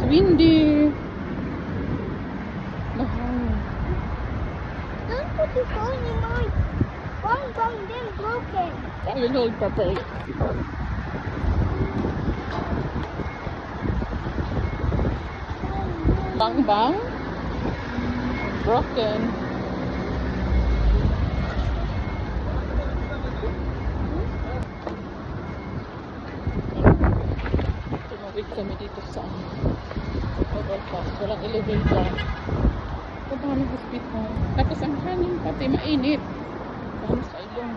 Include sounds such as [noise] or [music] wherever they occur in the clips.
It's windy. Look what is going on. One bone then broken. That is all purple. Bang bang. Broken. Kami dito sa overpass. Walang elevator. Ng hospital. Tapos ang hangin pati mainit. Ano sa ilong.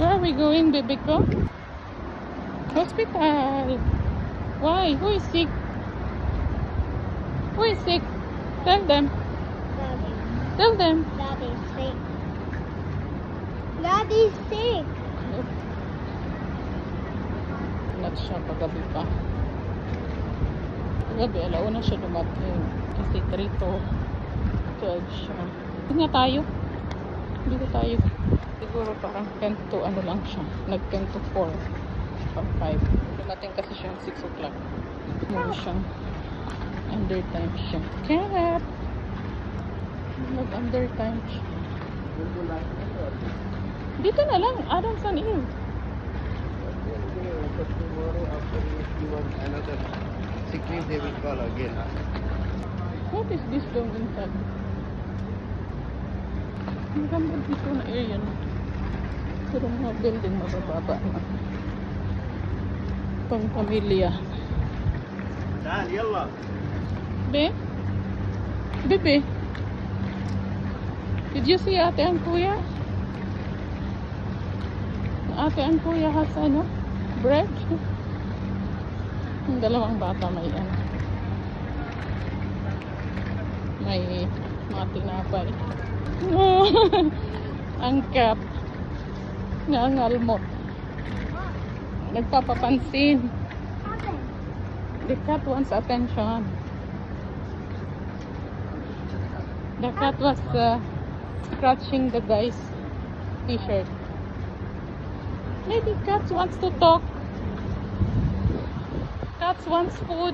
Where are we going, baby ko? Hospital. Why? Who is sick? Who is sick? Tell them. Daddy, Tell them. Daddy's sick. Daddy's sick. Siya paggabi pa. Paggabi, alauna siya dumating. Kasi 3 to 12 siya. Hindi nga tayo. Hindi ko tayo. Siguro parang 10 to ano lang siya. Nag 10 to 4. Pang 5. Dumating kasi siya 6 o'clock. Ano siya. Under time siya. Cat! Nag under time siya. Dito na lang. Adams and Eve. think they will call again. What is this down inside? Maganda dito na area na. Pero mga building mabababa na. Pang pamilya. Dahil, yalla. Be? Bebe? Did you see ate ang kuya? Ate ang kuya has ano? Bread? Yung dalawang bata may ano. May mga tinapay. [laughs] ang cat. Nangalmot. Nagpapapansin. The cat wants attention. The cat was uh, scratching the guy's t-shirt. Maybe cat wants to talk. Cat wants food.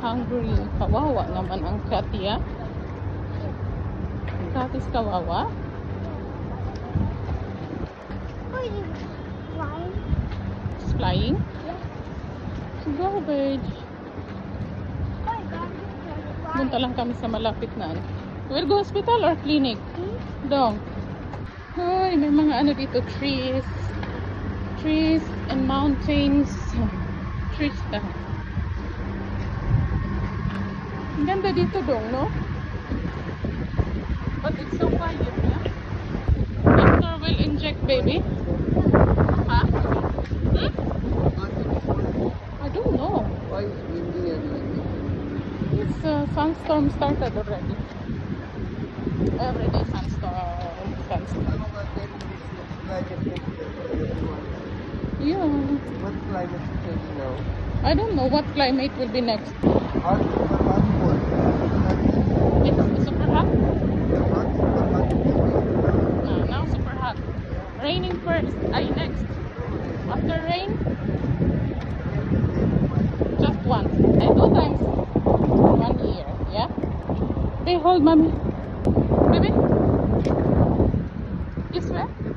Hungry. Kawawa naman ang cat ya. Cat is kawawa. It's flying. Yeah. Garbage. Punta lang kami sa malapit na ano. We'll go hospital or clinic? Dong. Ay, may mga ano dito, trees. Trees and mountains. Trees na. Ang ganda dito dong, no? But it's so quiet, yeah? Doctor will inject baby. Huh? Hmm? I don't know. Why is windy and like It's uh, sunstorm started already. Every day sunstorm, sunstorm climate it is now? I don't know what climate will be next. Hot or hot cold? Super hot. Hot or hot? No, now super hot. Raining first, I next. After rain, just once. And two times. One year, yeah? They hold mommy. Baby? You swear?